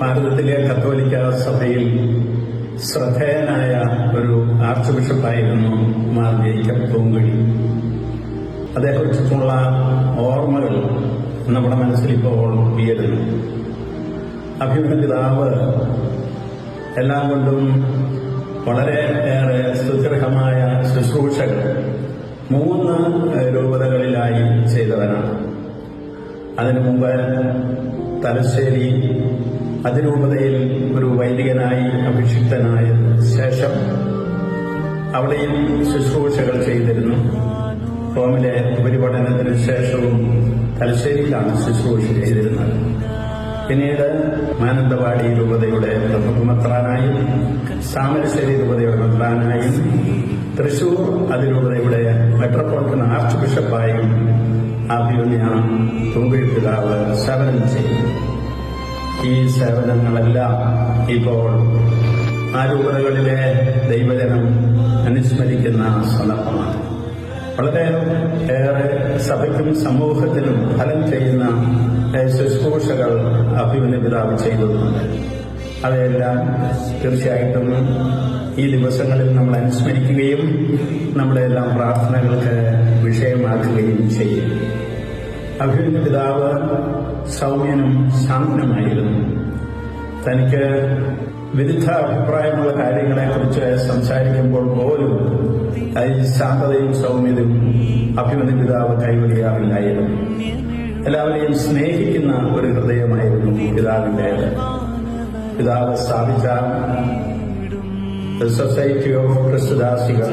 ഭാരതത്തിലെ കത്തോലിക്ക സഭയിൽ ശ്രദ്ധേയനായ ഒരു ആർച്ച് ബിഷപ്പായിരുന്നു മാർ ജേക്കബ് പൂങ്കുഴി അദ്ദേഹത്തിനുള്ള ഓർമ്മകൾ നമ്മുടെ മനസ്സിൽ ഇപ്പോൾ ഉയരുന്നു. അഭിമുഖ പിതാവ് എല്ലാം കൊണ്ടും വളരെ ഏറെ സുദൃഢമായ ശുശ്രൂഷകൾ മൂന്ന് രൂപതകളിലായി ചെയ്തവനാണ്. അതിനു മുമ്പ് തലശ്ശേരി അതിരൂപതയിൽ ഒരു വൈദികനായി അഭിഷിക്തനായ ശേഷം അവിടെയും ശുശ്രൂഷകൾ ചെയ്തിരുന്നു. റോമിലെ ഉപരിപഠനത്തിന് ശേഷവും തലശ്ശേരിയിലാണ് ശുശ്രൂഷ ചെയ്തിരുന്നത്. പിന്നീട് മാനന്തവാടി രൂപതയുടെ പ്രഭുമത്രാനായും താമരശ്ശേരി രൂപതയുടെ മെത്രാനായും തൃശൂർ അതിരൂപതയുടെ മെട്രോപൊളിറ്റൻ ആർച്ച് ബിഷപ്പായും അഭിമന്യ തുമ്പി പിതാവ് സേവനം ചെയ്യും ഈ സേവനങ്ങളെല്ലാം ഇപ്പോൾ ആ രൂപതകളിലെ ദൈവജനം അനുസ്മരിക്കുന്ന സന്ദർഭമാണ് വളരെ ഏറെ സഭയ്ക്കും സമൂഹത്തിനും ഫലം ചെയ്യുന്ന ശുശ്രൂഷകൾ അഭിമന്യ പിതാവ് ചെയ്തിട്ടുണ്ട്. അവയെല്ലാം തീർച്ചയായിട്ടും ഈ ദിവസങ്ങളിൽ നമ്മൾ അനുസ്മരിക്കുകയും നമ്മുടെ എല്ലാം പ്രാർത്ഥനകൾക്ക് വിഷയമാക്കുകയും ചെയ്യും. അഭിമന്യ പിതാവ് സൗമ്യനും ശാന്തനുമായിരുന്നു. തനിക്ക് വിരുദ്ധ അഭിപ്രായമുള്ള കാര്യങ്ങളെക്കുറിച്ച് സംസാരിക്കുമ്പോൾ പോലും അതിൽ ശാന്തതയും സൗമ്യതയും അഭിമന്യ പിതാവ് കൈവരിയാറില്ലായിരുന്നു. എല്ലാവരെയും സ്നേഹിക്കുന്ന ഒരു ഹൃദയമായിരുന്നു പിതാവിന്റേത് പിതാവ് സ്ഥാപിച്ച സൊസൈറ്റി ഓഫ് ക്രിസ്തുദാസികൾ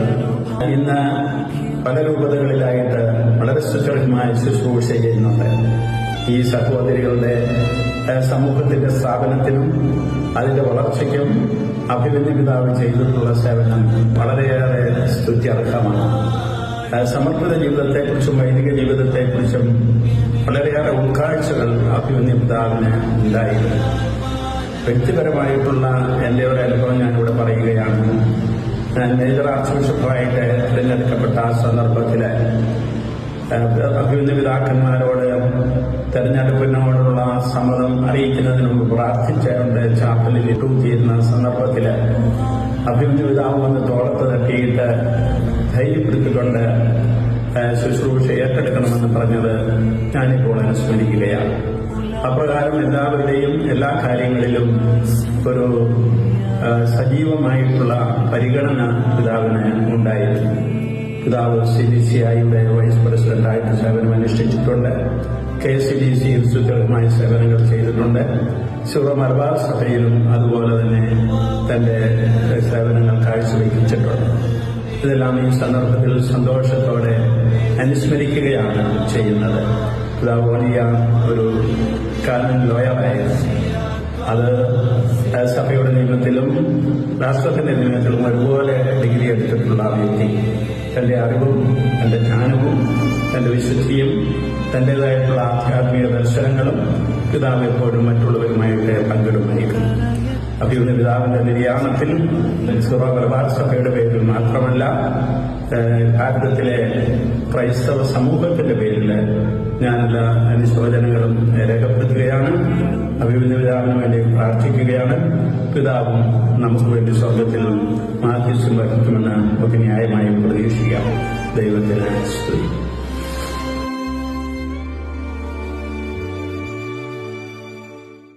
ഇന്ന് പല രൂപതകളിലായിട്ട് വളരെ സുചരിതമായ ശുശ്രൂഷ ചെയ്യുന്നുണ്ട്. ഈ സഹോദരികളുടെ സമൂഹത്തിന്റെ സ്ഥാപനത്തിനും അതിന്റെ വളർച്ചയ്ക്കും അഭിമന്യ പിതാവ് ചെയ്തിട്ടുള്ള സേവനം വളരെയേറെ സ്തുത്യർഹമാണ്. സമർപ്പിത ജീവിതത്തെക്കുറിച്ചും വൈദിക ജീവിതത്തെക്കുറിച്ചും വളരെയേറെ ഉൾക്കാഴ്ചകൾ അഭിമന്യ പിതാവിന് ഉണ്ടായിരുന്നു. വ്യക്തിപരമായിട്ടുള്ള എന്റെ ഒരു അനുഭവം ഞാനിവിടെ പറയുകയാണ്. മേജർ ആർച്ച് ബിഷപ്പായിട്ട് തിരഞ്ഞെടുക്കപ്പെട്ട ആ സന്ദർഭത്തിൽ അഭിമന്യ പിതാക്കന്മാരോട് തെരഞ്ഞെടുപ്പിനോടുള്ള സമ്മതം അറിയിക്കുന്നതിന് മുമ്പ് പ്രാർത്ഥിച്ചുകൊണ്ട് ചാപ്പലിൽ ഇട്ടുചേരുന്ന സന്ദർഭത്തിൽ അഭിമന്യ പിതാവ് വന്ന് തോളത്ത് തട്ടിയിട്ട് ധൈര്യപ്പെടുത്തിക്കൊണ്ട് ശുശ്രൂഷ ഏറ്റെടുക്കണമെന്ന് പറഞ്ഞത് ഞാനിപ്പോൾ അനുസ്മരിക്കുകയാണ്. അപ്രകാരം എല്ലാവരുടെയും എല്ലാ കാര്യങ്ങളിലും ഒരു സജീവമായിട്ടുള്ള പരിഗണന പിതാവിന് ഉണ്ടായിരുന്നു. പിതാവ് സി ഡി സി ഐയുടെ വൈസ് പ്രസിഡന്റായിട്ട് സേവനം അനുഷ്ഠിച്ചിട്ടുണ്ട് കെ സി ഡി സി ഇൻസ്റ്റിറ്റ്യൂട്ടുകളുമായി സേവനങ്ങൾ ചെയ്തിട്ടുണ്ട്. ശിവ മലബാർ സഭയിലും അതുപോലെ തന്നെ തന്റെ സേവനങ്ങൾ കാഴ്ചവെച്ചിട്ടുണ്ട്. ഇതെല്ലാം ഈ സന്ദർഭത്തിൽ സന്തോഷത്തോടെ അനുസ്മരിക്കുകയാണ് ചെയ്യുന്നത്. വലിയ ഒരു കാനൻ ലോയറായിരുന്നു അത് സഭയുടെ നിയമത്തിലും രാഷ്ട്രത്തിന്റെ നിയമത്തിലും ഒരുപോലെ ഡിഗ്രി എടുത്തിട്ടുള്ള വ്യക്തി. തന്റെ അറിവും തന്റെ ജ്ഞാനവും തന്റെ വിശുദ്ധിയും തന്റേതായിട്ടുള്ള ആധ്യാത്മിക ദർശനങ്ങളും പിതാവ് എപ്പോഴും മറ്റുള്ളവരുമായിട്ട് പങ്കിടുമായിരുന്നു അഭിയുന്ന പിതാവിന്റെ നിര്യാണത്തിൽ സിറോ പ്രഭാത സഭയുടെ പേരിൽ മാത്രമല്ല ഭാരതത്തിലെ ക്രൈസ്തവ സമൂഹത്തിന്റെ പേരിൽ ഞാനെല്ലാ അനുശോചനങ്ങളും രേഖപ്പെടുത്തുകയാണ്. അഭിമുഖ പിതാവിന് വേണ്ടി പ്രാർത്ഥിക്കുകയാണ്. പിതാവും നമുക്ക് വേണ്ടി സ്വർഗത്തിൽ മാധ്യസ്യം വഹിക്കുമെന്ന് നമുക്ക് ന്യായമായും പ്രതീക്ഷിക്കാം. ദൈവത്തിന് സ്തുതി.